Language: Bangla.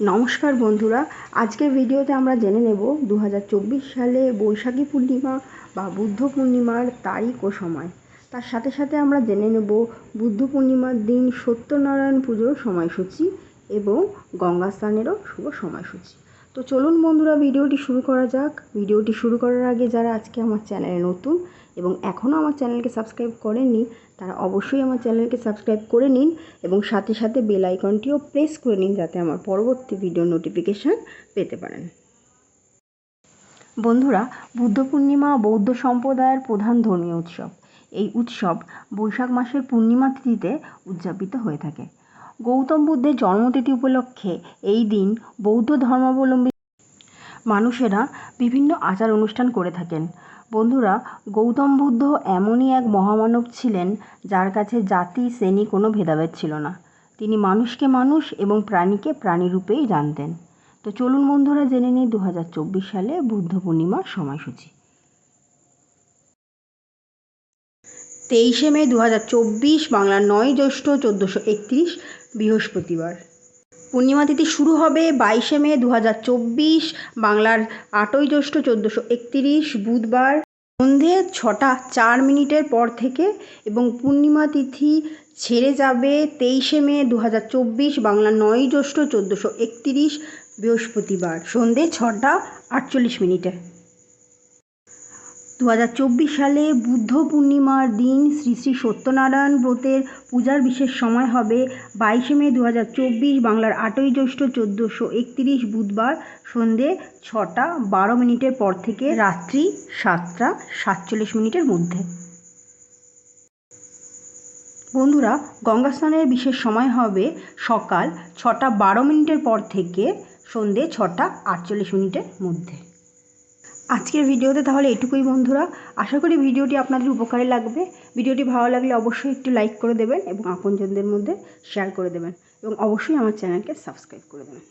নমস্কার বন্ধুরা। আজকের ভিডিওতে আমরা জেনে নেব দু হাজার চব্বিশ সালে বৈশাখী পূর্ণিমা বা বুদ্ধ পূর্ণিমার তারিখ ও সময়। তার সাথে সাথে আমরা জেনে নেব বুদ্ধ পূর্ণিমার দিন সত্যনারায়ণ পুজোর সময়সূচি এবং গঙ্গা স্নানেরও শুভ সময়সূচি। তো চলুন বন্ধুরা, ভিডিওটি শুরু করা যাক। ভিডিওটি শুরু করার আগে যারা আজকে আমার চ্যানেলে নতুন এবং এখনও আমার চ্যানেলকে সাবস্ক্রাইব করেননি, তারা অবশ্যই আমার চ্যানেলকে সাবস্ক্রাইব করে নিন এবং সাথে সাথে বেল আইকনটিও প্রেস করে নিন যাতে আমার পরবর্তী ভিডিও নোটিফিকেশান পেতে পারেন। বন্ধুরা, বুদ্ধ পূর্ণিমা বৌদ্ধ সম্প্রদায়ের প্রধান ধর্মীয় উৎসব। এই উৎসব বৈশাখ মাসের পূর্ণিমা তিথিতে উদযাপিত হয়ে থাকে। গৌতম বুদ্ধের জন্মতিথি উপলক্ষে এই দিন বৌদ্ধ ধর্মাবলম্বী মানুষেরা বিভিন্ন আচার অনুষ্ঠান করে থাকেন। বন্ধুরা, গৌতম বুদ্ধ এমনই এক মহামানব ছিলেন যার কাছে জাতি, শ্রেণি কোনো ভেদাভেদ ছিল না। তিনি মানুষকে মানুষ এবং প্রাণীকে প্রাণী রূপেই জানতেন। তো চলুন বন্ধুরা, জেনে নিই দু সালে বুদ্ধ পূর্ণিমার সময়সূচি। তেইশে মে দু হাজার চব্বিশ বাংলার নয় জ্যৈষ্ঠ চোদ্দোশো একত্রিশ বৃহস্পতিবার। পূর্ণিমা তিথি শুরু হবে বাইশে মে দু হাজার চব্বিশ, বাংলার আটই জ্যৈষ্ঠ চোদ্দোশো একত্রিশ, বুধবার সন্ধে ছটা চার মিনিটের পর থেকে এবং পূর্ণিমা তিথি ছেড়ে যাবে তেইশে মে দু বাংলা নয় জ্যৈষ্ঠ চোদ্দোশো একত্রিশ, বৃহস্পতিবার সন্ধে ছটা আটচল্লিশ মিনিটে। দু হাজার চব্বিশ সালে বুদ্ধ পূর্ণিমার দিন শ্রী শ্রী সত্যনারায়ণ ব্রতের পূজার বিশেষ সময় হবে বাইশে মে দু হাজার চব্বিশ বাংলার আটই জ্যৈষ্ঠ চোদ্দোশো একত্রিশ বুধবার সন্ধে ছটা বারো মিনিটের পর থেকে রাত্রি সাতটা সাতচল্লিশ মিনিটের মধ্যে। বন্ধুরা গঙ্গা স্নানের বিশেষ সময় হবে সকাল ছটা বারো মিনিটের পর থেকে সন্ধে ছটা আটচল্লিশ মিনিটের মধ্যে। আজকের ভিডিওতে তাহলে এটুকুই বন্ধুরা। আশা করি ভিডিওটি আপনাদের উপকারে লাগবে। ভিডিওটি ভালো লাগলে অবশ্যই একটু লাইক করে দেবেন এবং আপনজনদের মধ্যে শেয়ার করে দেবেন এবং অবশ্যই আমার চ্যানেলকে সাবস্ক্রাইব করে দেবেন।